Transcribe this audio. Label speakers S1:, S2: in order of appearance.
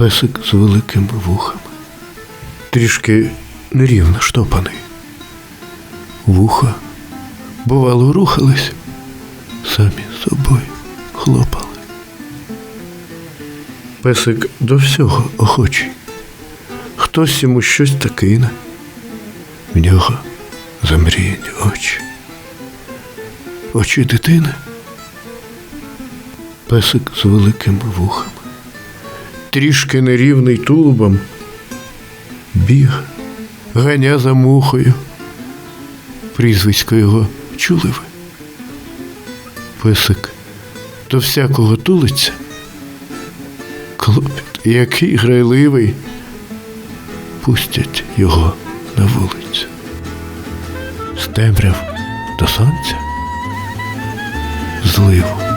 S1: Песик з великими вухами. Трішки нерівно штопаний. Вуха, бувало, рухались, самі собою хлопали. Песик до всього охочий. Хтось йому щось та кине. В нього замріяні очі. Очі дитини. Песик з великими вухами. Трішки нерівний тулубом. Біг, ганя за мухою. Прізвисько його чули ви? Песик до всякого тулиться. Клопіт, який грайливий, пустять його на вулицю. З темряв до сонця, зливу